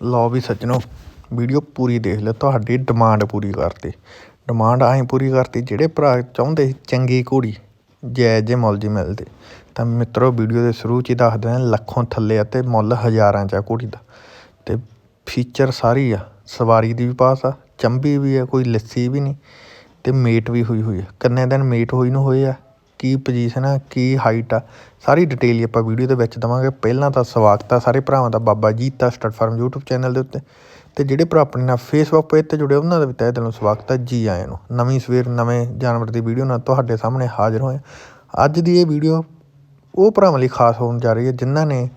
ਲਓ ਵੀ ਸੱਜਣੋ, ਵੀਡੀਓ ਪੂਰੀ ਦੇਖ ਲਿਓ, ਤੁਹਾਡੀ ਡਿਮਾਂਡ ਪੂਰੀ ਕਰਤੀ। ਡਿਮਾਂਡ ਐਂ ਪੂਰੀ ਕਰਤੀ, ਜਿਹੜੇ ਭਰਾ ਚਾਹੁੰਦੇ ਸੀ ਚੰਗੀ ਘੋੜੀ, ਜੈ ਜੇ ਮੁੱਲ ਜੀ ਮਿਲਦੇ। ਤਾਂ ਮਿੱਤਰੋ, ਵੀਡੀਓ ਦੇ ਸ਼ੁਰੂ 'ਚ ਹੀ ਦੱਸ ਦਿਆਂ, ਲੱਖੋਂ ਥੱਲੇ ਆ ਤੇ ਮੁੱਲ ਹਜ਼ਾਰਾਂ 'ਚ ਆ ਘੋੜੀ ਦਾ। ਤੇ ਫੀਚਰ ਸਾਰੀ ਆ, ਸਵਾਰੀ ਦੀ ਵੀ ਪਾਸ ਆ, ਚੰਬੀ ਵੀ ਆ, ਕੋਈ ਲੱਸੀ ਵੀ ਨਹੀਂ, ਤੇ ਮੇਟ ਵੀ ਹੋਈ ਹੋਈ ਆ। ਕਿੰਨੇ ਦਿਨ ਮੇਟ ਹੋਈ ਨੂੰ ਹੋਏ ਆ ਕੀ ਪੋਜੀਸ਼ਨ ਆ, ਕੀ ਹਾਈਟ ਆ, ਸਾਰੀ ਡਿਟੇਲ ਹੀ ਆਪਾਂ ਵੀਡੀਓ ਦੇ ਵਿੱਚ ਦਵਾਂਗੇ। ਪਹਿਲਾਂ ਤਾਂ ਸਵਾਗਤ ਆ ਸਾਰੇ ਭਰਾਵਾਂ ਦਾ Baba Jita stud farm YouTube channel ਦੇ ਉੱਤੇ। ਤੇ ਜਿਹੜੇ ਭਰਾ ਆਪਣੇ ਨਾਲ ਫੇਸਬੁੱਕ ਪੇਜ ਤੇ ਜੁੜੇ, ਉਹਨਾਂ ਦਾ ਵੀ ਤਹਿ ਦਿਲੋਂ ਸਵਾਗਤ ਆ ਜੀ ਆਇਆਂ ਨੂੰ। ਨਵੀਂ ਸਵੇਰ, ਨਵੇਂ ਜਾਨਵਰ ਦੀ ਵੀਡੀਓ ਨਾਲ ਤੁਹਾਡੇ ਸਾਹਮਣੇ ਹਾਜ਼ਰ ਹੋਏ ਅੱਜ ਦੀ ਇਹ ਵੀਡੀਓ ਉਹ ਭਰਾਵਾਂ ਲਈ ਖਾਸ ਹੋਣ ਜਾ ਰਹੀ ਹੈ, ਜਿਨ੍ਹਾਂ ਨੇ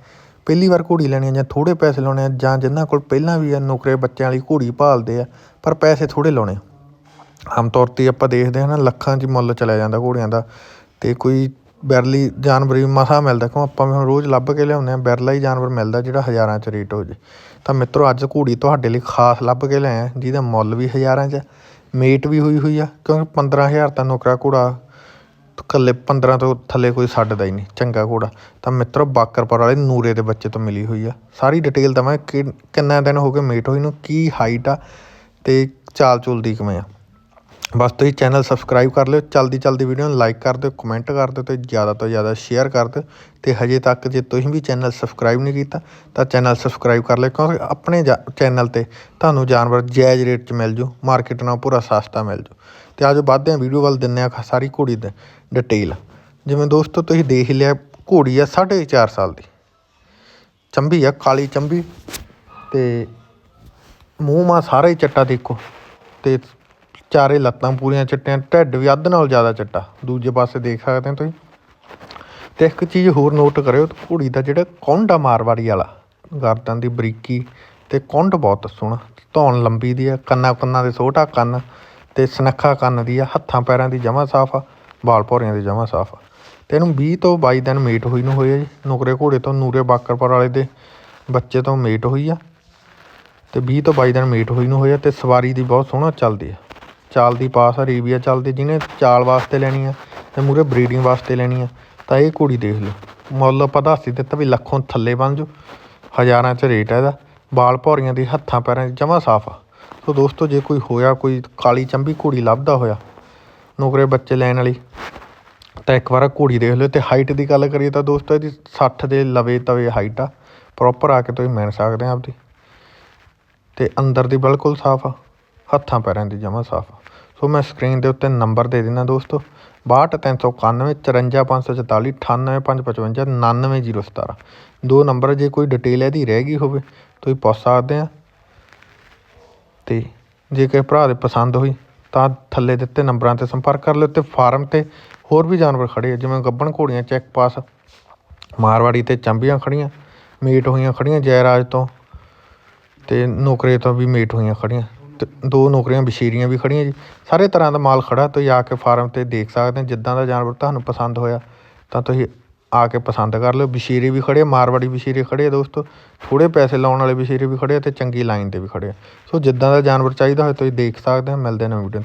ਪਹਿਲੀ ਵਾਰ ਘੋੜੀ ਲੈਣੀ ਹੈ ਜਾਂ ਥੋੜੇ ਪੈਸੇ ਲਾਉਣੇ ਆ, ਜਾਂ ਜਿਨ੍ਹਾਂ ਕੋਲ ਪਹਿਲਾਂ ਵੀ ਆ ਨੌਕਰੇ ਬੱਚਿਆਂ ਵਾਲੀ ਘੋੜੀ ਭਾਲਦੇ ਆ, ਪਰ ਪੈਸੇ ਥੋੜੇ ਲਾਉਣੇ। ਆਮ ਤੌਰ ਤੇ ਆਪਾਂ ਦੇਖਦੇ ਹਾਂ ਨਾ, ਲੱਖਾਂ 'ਚ ਮੁੱਲ ਚਲਿਆ ਜਾਂਦਾ ਘੋੜਿਆਂ ਦਾ। ਅਤੇ ਕੋਈ ਬੈਰਲੀ ਜਾਨਵਰ ਵੀ ਮਸਾ ਮਿਲਦਾ ਕਿਉਂ ਆਪਾਂ ਵੀ ਹੁਣ ਰੋਜ਼ ਲੱਭ ਕੇ ਲਿਆਉਂਦੇ ਹਾਂ ਬੈਰਲਾ ਹੀ ਜਾਨਵਰ ਮਿਲਦਾ ਜਿਹੜਾ ਹਜ਼ਾਰਾਂ 'ਚ ਰੇਟ ਹੋ ਜੇ। ਤਾਂ ਮਿੱਤਰੋ ਅੱਜ ਘੋੜੀ ਤੁਹਾਡੇ ਲਈ ਖਾਸ ਲੱਭ ਕੇ ਲਿਆਇਆ ਜਿਹਦਾ ਮੁੱਲ ਵੀ ਹਜ਼ਾਰਾਂ 'ਚ ਆ, ਮੇਟ ਵੀ ਹੋਈ ਹੋਈ ਆ ਕਿਉਂਕਿ 15000 ਤਾਂ ਨੌਕਰਾ ਘੋੜਾ ਇਕੱਲੇ 15 ਤੋਂ ਥੱਲੇ ਕੋਈ ਛੱਡਦਾ ਹੀ ਨਹੀਂ ਚੰਗਾ ਘੋੜਾ। ਤਾਂ ਮਿੱਤਰੋ ਬਾਕਰਪੁਰ ਵਾਲੇ ਨੂਰੇ ਦੇ ਬੱਚੇ ਤੋਂ ਮਿਲੀ ਹੋਈ ਆ। ਸਾਰੀ ਡਿਟੇਲ ਦਵਾਂ ਕਿ ਕਿੰਨਾ ਦਿਨ ਹੋ ਗਏ ਮੇਟ ਹੋਈ ਨੂੰ ਕੀ ਹਾਈਟ ਆ ਅਤੇ ਚਾਲ ਚੁਲ ਦੀ ਕਿਵੇਂ ਆ। ਬਸ ਤੁਸੀਂ ਚੈਨਲ ਸਬਸਕ੍ਰਾਈਬ ਕਰ ਲਿਓ, ਚਲਦੀ ਚਲਦੀ ਵੀਡੀਓ ਨੂੰ ਲਾਈਕ ਕਰ ਦਿਓ ਕਮੈਂਟ ਕਰ ਦਿਓ ਤੇ ਜ਼ਿਆਦਾ ਤੋਂ ਜ਼ਿਆਦਾ ਸ਼ੇਅਰ ਕਰ ਦਿਓ। ਤੇ ਹਜੇ ਤੱਕ ਜੇ ਤੁਸੀਂ ਵੀ ਚੈਨਲ ਸਬਸਕ੍ਰਾਈਬ ਨਹੀਂ ਕੀਤਾ, ਤਾਂ ਚੈਨਲ ਸਬਸਕ੍ਰਾਈਬ ਕਰ ਲਿਓ ਕਿਉਂਕਿ ਆਪਣੇ ਚੈਨਲ ਤੇ ਤੁਹਾਨੂੰ ਜਾਨਵਰ ਜਾਇਜ਼ ਰੇਟ 'ਚ ਮਿਲ ਜੂ ਮਾਰਕੀਟ ਨਾਲੋਂ ਪੂਰਾ ਸਸਤਾ ਮਿਲ ਜੂ। ਤੇ ਆਜੋ ਵੱਧਦੇ ਹਾਂ ਵੀਡੀਓ ਵੱਲ ਦਿੰਨੇ ਆ ਸਾਰੀ ਘੋੜੀ ਦੀ ਡਿਟੇਲ ਜਿਵੇਂ ਦੋਸਤੋ ਤੁਸੀਂ ਦੇਖ ਹੀ ਲਿਆ, ਘੋੜੀ ਆ 4.5 ਸਾਲ ਦੀ। ਚੰਬੀ ਆ, ਕਾਲੀ ਚੰਬੀ। ਤੇ ਮੂੰਹ ਮਾ ਸਾਰਾ ਹੀ ਚੱਟਾ ਦੇਖੋ। ਤੇ ਚਾਰੇ ਲੱਤਾਂ ਪੂਰੀਆਂ ਚਿੱਟੀਆਂ, ਢਿੱਡ ਵੀ ਅੱਧ ਨਾਲ ਜ਼ਿਆਦਾ ਚਿੱਟਾ। ਦੂਜੇ ਪਾਸੇ ਦੇਖ ਸਕਦੇ ਹੋ ਤੁਸੀਂ। ਤੇ ਇੱਕ ਚੀਜ਼ ਹੋਰ ਨੋਟ ਕਰਿਓ, ਘੋੜੀ ਦਾ ਜਿਹੜਾ ਕੌਂਡਾ ਮਾਰਵਾੜੀ ਵਾਲਾ, ਗਰਦਨ ਦੀ ਬਰੀਕੀ ਤੇ ਕੁੰਡ ਬਹੁਤ ਸੋਹਣਾ ਧੌਣ ਲੰਬੀ ਦੀ ਆ, ਕੰਨਾਂ ਕੰਨਾਂ ਦੇ ਛੋਟਾ ਕੰਨ ਤੇ ਸਨੱਖਾ ਕੰਨ ਦੀ ਆ, ਹੱਥਾਂ ਪੈਰਾਂ ਦੀ ਜਮਾ ਸਾਫ਼ ਆ, ਵਾਲ ਭੌਰੀਆਂ ਦੀ ਜਮਾ ਸਾਫ਼ ਆ। ਤੇ ਇਹਨੂੰ 20 ਤੋਂ 22 ਦਿਨ ਮੇਟ ਹੋਈ ਨੂੰ ਹੋਏ ਆ ਜੀ। ਨੁਕਰੇ ਘੋੜੇ ਤੋਂ ਨੂਰੇ ਬਾਕਰਪੁਰ ਵਾਲੇ ਦੇ ਬੱਚੇ ਤੋਂ ਮੇਟ ਹੋਈ ਆ। ਤੇ 20 ਤੋਂ 22 ਦਿਨ ਮੀਟ ਹੋਈ ਨੂੰ ਹੋਇਆ ਤੇ ਸਵਾਰੀ ਦੀ ਬਹੁਤ ਸੋਹਣਾ ਚੱਲਦੀ ਆ। ਚਾਲ ਦੀ ਪਾਸ ਆ, ਰੀਵੀਆ ਚੱਲਦੀ ਜਿਹਨੇ ਚਾਲ ਵਾਸਤੇ ਲੈਣੀ ਆ ਤੇ ਮੂਰੇ ਬਰੀਡਿੰਗ ਵਾਸਤੇ ਲੈਣੀ ਆ, ਤਾਂ ਇਹ ਘੋੜੀ ਦੇਖ ਲਓ। ਮੁੱਲ ਆਪਾਂ ਦੱਸ ਹੀ ਦਿੱਤਾ ਵੀ ਲੱਖੋਂ ਥੱਲੇ ਬਣ ਜੂ। ਹਜ਼ਾਰਾਂ 'ਚ ਰੇਟ ਆ ਇਹਦਾ। ਬਾਲ ਭੌਰੀਆਂ ਦੀ ਹੱਥਾਂ ਪੈਰਾਂ 'ਚ ਜਮਾ ਸਾਫ਼ ਆ। ਸੋ ਦੋਸਤੋ, ਜੇ ਕੋਈ ਹੋਇਆ, ਕੋਈ ਕਾਲੀ ਚੰਬੀ ਘੋੜੀ ਲੱਭਦਾ ਹੋਇਆ, ਨੌਕਰੇ ਬੱਚੇ ਲੈਣ ਵਾਲੀ, ਤਾਂ ਇੱਕ ਵਾਰ ਘੋੜੀ ਦੇਖ ਲਿਓ। ਤੇ ਹਾਈਟ ਦੀ ਗੱਲ ਕਰੀਏ ਤਾਂ ਦੋਸਤੋ, ਇਹਦੀ 60 ਦੇ ਲਵੇ ਤਵੇ ਹਾਈਟ ਆ। ਪ੍ਰੋਪਰ ਆ ਕੇ ਤੁਸੀਂ ਮਿਲ ਸਕਦੇ ਆ ਆਪਦੀ। ਤੇ ਅੰਦਰ ਦੀ ਬਿਲਕੁਲ ਸਾਫ਼ ਆ, ਹੱਥਾਂ ਪੈਰਾਂ ਦੀ ਜਮਾ ਸਾਫ਼ ਆ। ਸੋ ਮੈਂ ਸਕਰੀਨ ਦੇ ਉੱਤੇ ਨੰਬਰ ਦੇ ਦਿੰਦਾ ਦੋਸਤੋ 62391 54544 98555 99017 ਦੋ ਨੰਬਰ ਜੇ ਕੋਈ ਡਿਟੇਲ ਇਹਦੀ ਰਹਿ ਗਈ ਹੋਵੇ ਤੁਸੀਂ ਪੁੱਛ ਸਕਦੇ ਆ। ਤੇ ਜੇਕਰ ਭਰਾ ਦੇ ਪਸੰਦ ਹੋਈ, ਤਾਂ ਥੱਲੇ ਦਿੱਤੇ ਨੰਬਰਾਂ ਤੇ ਸੰਪਰਕ ਕਰ ਲਿਓ ਤੇ ਫਾਰਮ ਤੇ ਹੋਰ ਵੀ ਜਾਨਵਰ ਖੜੇ ਆ, ਜਿਵੇਂ ਗੱਬਣ ਘੋੜੀਆਂ, ਚੈੱਕ ਪਾਸ, ਮਾਰਵਾੜੀ ਤੇ ਚੰਬੀਆਂ ਖੜੀਆਂ, ਮੀਟ ਹੋਈਆਂ ਖੜੀਆਂ ਜੈਰਾਜ ਤੋਂ, ਤੇ ਨੌਕਰੇ ਤੋਂ ਵੀ ਮੇਟ ਹੋਈਆਂ ਖੜੀਆਂ। ਦੋ ਨੌਕਰੀਆਂ ਬਸ਼ੀਰੀਆਂ ਵੀ ਖੜੀਆਂ ਜੀ। ਸਾਰੇ ਤਰ੍ਹਾਂ ਦਾ ਮਾਲ ਖੜਾ, ਤੁਸੀਂ ਆ ਕੇ ਫਾਰਮ ਤੇ ਦੇਖ ਸਕਦੇ ਹੋ, ਜਿੱਦਾਂ ਦਾ ਜਾਨਵਰ ਤੁਹਾਨੂੰ ਪਸੰਦ ਹੋਇਆ, ਤਾਂ ਤੁਸੀਂ ਆ ਕੇ ਪਸੰਦ ਕਰ ਲਿਓ। ਬਸ਼ੀਰੇ ਵੀ ਖੜੇ, ਮਾਰਵਾੜੀ ਬਸ਼ੀਰੇ ਖੜੇ ਆ ਦੋਸਤੋ। ਥੋੜ੍ਹੇ ਪੈਸੇ ਲਾਉਣ ਵਾਲੇ ਬਸ਼ੀਰੇ ਵੀ ਖੜੇ ਆ ਤੇ ਚੰਗੀ ਲਾਈਨ ਤੇ ਵੀ ਖੜੇ ਆ। ਸੋ ਜਿੱਦਾਂ ਦਾ ਜਾਨਵਰ ਚਾਹੀਦਾ ਹੋਏ ਤੁਸੀਂ ਦੇਖ ਸਕਦੇ ਹੋ। ਮਿਲਦੇ ਨੇ ਵੀਡੀਓ